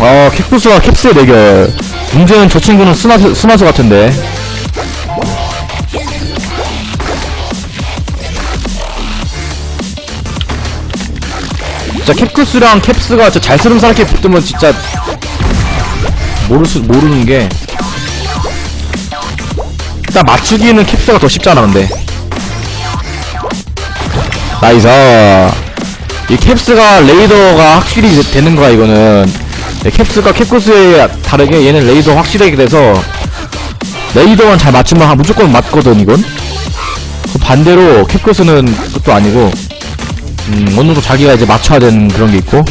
어, 킥부스와 캡스의 대결. 문제는 저 친구는 스나스, 스나스 같은데. 진짜 캡쿠스랑 캡스가 진짜 잘 쓰는 사람께 붙으면 진짜 모를 수, 모르는 게 일단 맞추기는 캡스가 더 쉽잖아 근데. 나이스. 이 캡스가 레이더가 확실히 되는 거야 이거는. 네, 캡스가 캡쿠스에 다르게 얘는 레이더 확실하게 돼서 레이더만 잘 맞추면 한- 무조건 맞거든 이건. 그 반대로 캡쿠스는 그것도 아니고 음, 어느 정도 자기가 이제 맞춰야 되는 그런 게 있고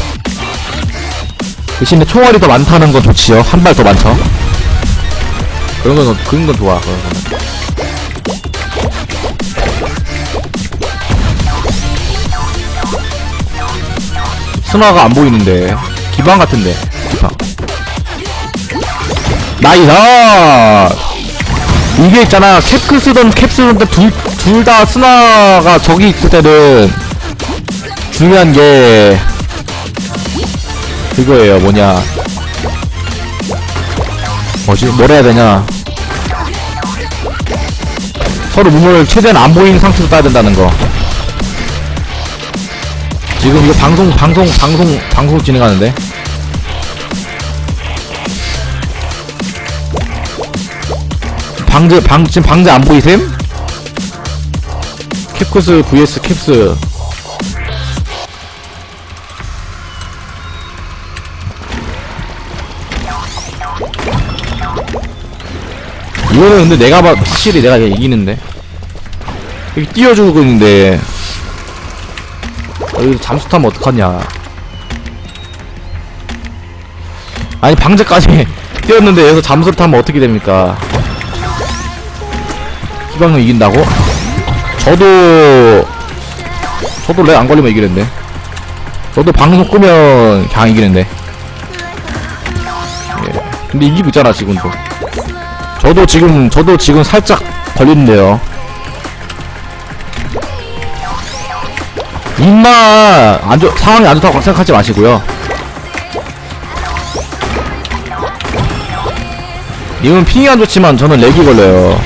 대신에 총알이 더 많다는 건 좋지요. 한 발 더 많죠. 그런 건 그런 건 좋아 그런 거는 스나가 안 보이는데. 기방 같은데 기방. 나이스! 이게 있잖아. 캡크 쓰던 캡 쓰던 둘둘 다 스나가 저기 있을 때는 중요한 게 그거예요 뭐냐. 뭐지 뭐라 해야 되냐. 서로 몸을 최대한 안 보이는 상태로 따야 된다는 거. 지금 이거 방송 방송 방송 방송 진행하는데. 방제 방 지금 방제 안 보이셈? 캡쿠스 vs 캡스 이거는 근데 내가 봐 확실히 내가 얘 이기는데. 여기 띄워주고 있는데. 여기 잠수 타면 어떡하냐. 아니 방제까지 뛰었는데 여기서 잠수를 타면 어떻게 됩니까? 희망을 이긴다고? 저도 저도 렉 안 걸리면 이기는데. 저도 방송 끄면 그냥 이기는데. 예. 근데 이기고 있잖아 지금도 저도 지금 저도 지금 살짝 걸리는데요 입만 안 좋, 상황이 안 좋다고 생각하지 마시고요. 님은 핑이 안 좋지만 저는 렉이 걸려요.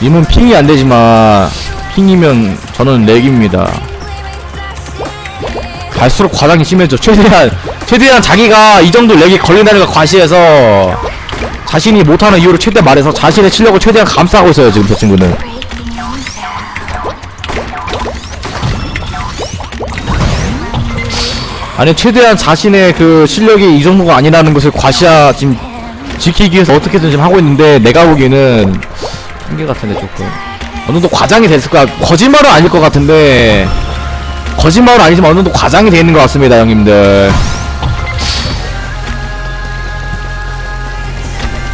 님은 핑이 안 되지만 핑이면 저는 렉입니다. 갈수록 과장이 심해져. 최대한 최대한 자기가 이 정도 렉이 걸린다는 걸 과시해서 자신이 못하는 이유를 최대한 말해서 자신의 실력을 최대한 감싸고 있어요 지금 저 친구는. 아니 최대한 자신의 그 실력이 이 정도가 아니라는 것을 과시하 지금 지키기 위해서 어떻게든 지금 하고 있는데 내가 보기에는 한계 같은데 조금 어느 정도 과장이 됐을 거야 거짓말은 아닐 것 같은데 거짓말은 아니지만 어느 정도 과장이 돼 있는 것 같습니다 형님들.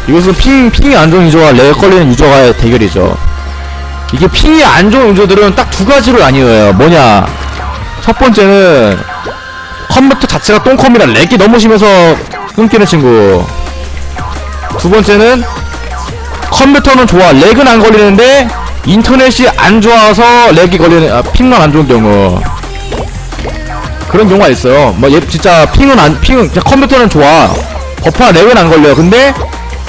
이것은 핑, 핑이 안 좋은 유저와 렉 걸리는 유저와의 대결이죠. 이게 핑이 안 좋은 유저들은 딱 두 가지로 나뉘어요. 뭐냐? 첫 번째는 컴퓨터 자체가 똥컴이라 렉이 너무 심해서 끊기는 친구. 두 번째는 컴퓨터는 좋아 렉은 안 걸리는데 인터넷이 안 좋아서 렉이 걸리는 아, 핑만 안 좋은 경우 그런 경우가 있어요. 뭐 얘 진짜 핑은 안 핑은 그냥 컴퓨터는 좋아. 버퍼나 렉은 안 걸려 근데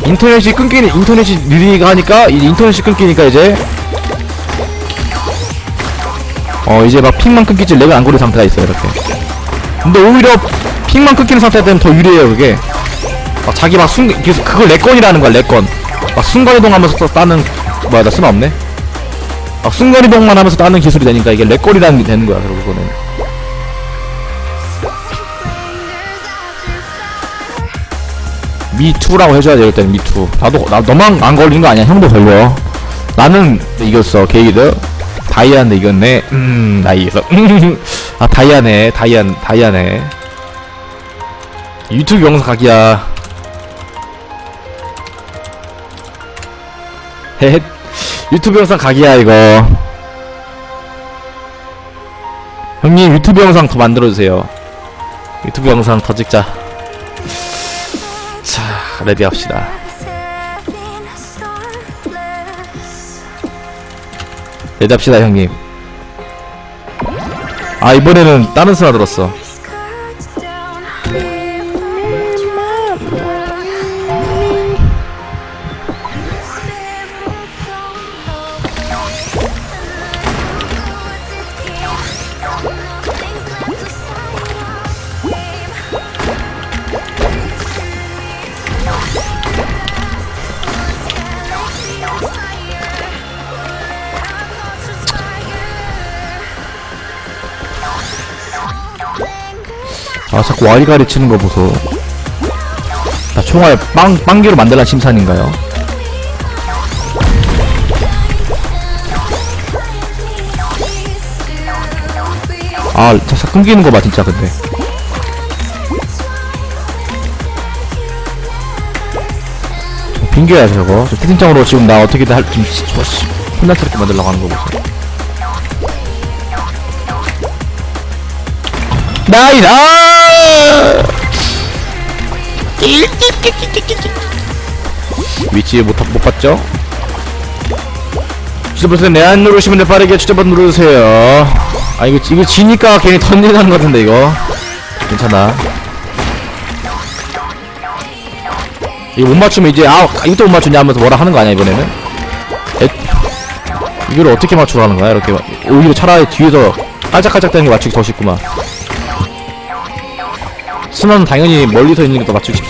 인터넷이 끊기는 인터넷이 느리니까 하니까 이 인터넷이 끊기니까 이제. 어 이제 막 핑만 끊기지 렉은 안 걸리는 상태가 있어요 이렇게. 근데 오히려 핑만 끊기는 상태 되면 더 유리해요 그게. 막 자기 막 순, 계속 그걸 렉건이라는 거야 렉건. 막 순간이동하면서 또 따는 뭐야 나 쓰나 없네. 막 순간이동만 하면서 따는 기술이 되니까 이게 렉걸이라는 게 되는 거야 결국은 미투라고 해줘야 돼 일단 미투. 나도 나 너만 안 걸리는 거 아니야. 형도 걸려. 나는 이겼어 게이드. 다이아인데 이겼네. 음 나 이겼어. 아 다이아네 다이아 다이아네. 유튜브 영상 각이야. 헤헤. 유튜브 영상 각이야 이거. 형님 유튜브 영상 더 만들어주세요. 유튜브 영상 더 찍자 자 레디 합시다. 레디 합시다 형님. 아 이번에는 다른 스나 들었어 아 자꾸 와리가리 치는 거 보소. 나 총알 빵, 빵기로 만들란 심산인가요? 아 자꾸 끊기는 거 봐 진짜 근데. 빙겨야 저거. 저 채팅창으로 지금 나 어떻게든 할, 좀, 시- 저, 시- 혼란스럽게 만들려고 하는 거 보소. 나이다 위치 못, 못 봤죠? 추천버튼 내안 누르시면 돼 빠르게 추천버튼 누르세요. 아 이거 이거 지니까 괜히 던지는 것 같은데 이거. 괜찮아. 이거 못 맞추면 이제 아 이것도 못 맞추냐 하면서 뭐라 하는 거 아니야 이번에는? 에, 이걸 어떻게 맞추라는 거야? 이렇게 오히려 차라리 뒤에서 깔짝깔짝 대는 게 맞추기 더 쉽구만 순환은 당연히 멀리서 있는 게더 쉽지.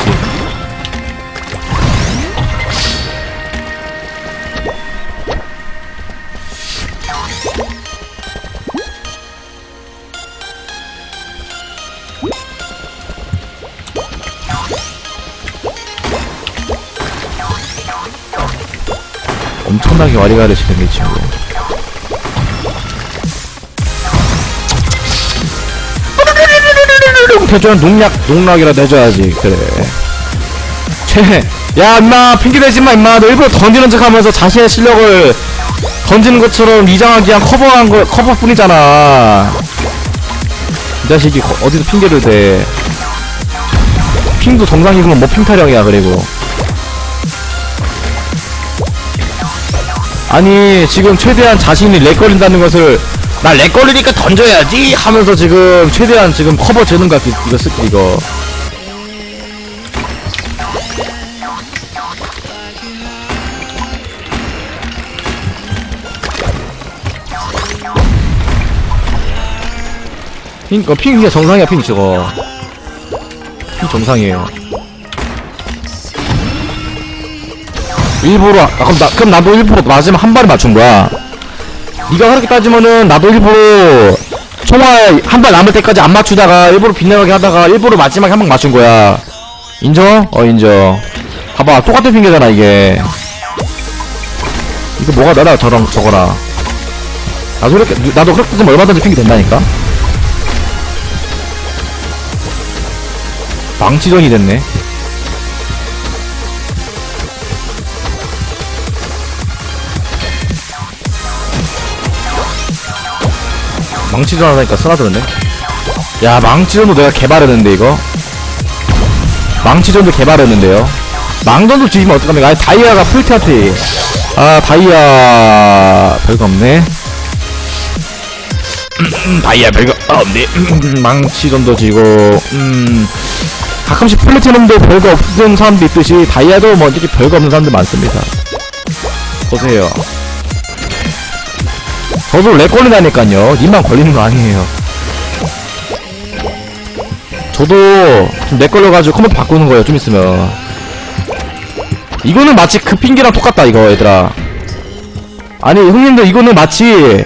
엄청나게 와리가리 치는 게 친구 해줘야 농약 농락이라도 해줘야지. 그래. 쟤야 임마 핑계대지 마 임마. 너 일부러 던지는 척 하면서 자신의 실력을 던지는 것처럼 위장하기 위한 커버한 거 커버뿐이잖아. 이 자식이 거- 어디서 핑계를 대? 핑도 정상이구만 뭐 핑타령이야 그리고. 아니 지금 최대한 자신이 렉 걸린다는 것을 나 렉 걸리니까 던져야지 하면서 지금 최대한 지금 커버 재는 것 같아 이거 쓰 이거 핑, 어, 핑, 그냥 정상이야, 핑, 저거. 핑 정상이에요. 일부러, 아, 그럼 나, 그럼 나도 일부러 맞으면 한 발에 맞춘 거야. 네가 그렇게 따지면은 나도 일부러 총알 한 발 남을 때까지 안 맞추다가 일부러 빗나가게 하다가 일부러 마지막에 한 방 맞춘 거야. 인정? 어, 인정. 봐봐, 똑같은 핑계잖아, 이게. 이거 뭐가 나라, 저랑, 저거라. 나도 그렇게, 나도 그렇게 좀 얼마든지 핑계 된다니까? 망치전이 됐네. 망치전 하니까 쓰나들었네. 야, 망치전도 내가 개발했는데, 이거. 망치전도 개발했는데요. 망전도 지으면 어떡합니까? 아니, 다이아가 풀테한테. 아, 다이아. 별거 없네. 다이아 별거 없네. 망치전도 지고, 음. 가끔씩 플래티넘도 별거 없는 사람도 있듯이 다이아도 뭐 이렇게 별거 없는 사람들 많습니다. 보세요. 저도 렉 걸린다니까요. 님만 걸리는 거 아니에요. 저도 좀렉 걸려가지고 컴퓨터 바꾸는 거예요. 좀 있으면. 이거는 마치 그 핑계랑 똑같다 이거 얘들아. 아니 형님들 이거는 마치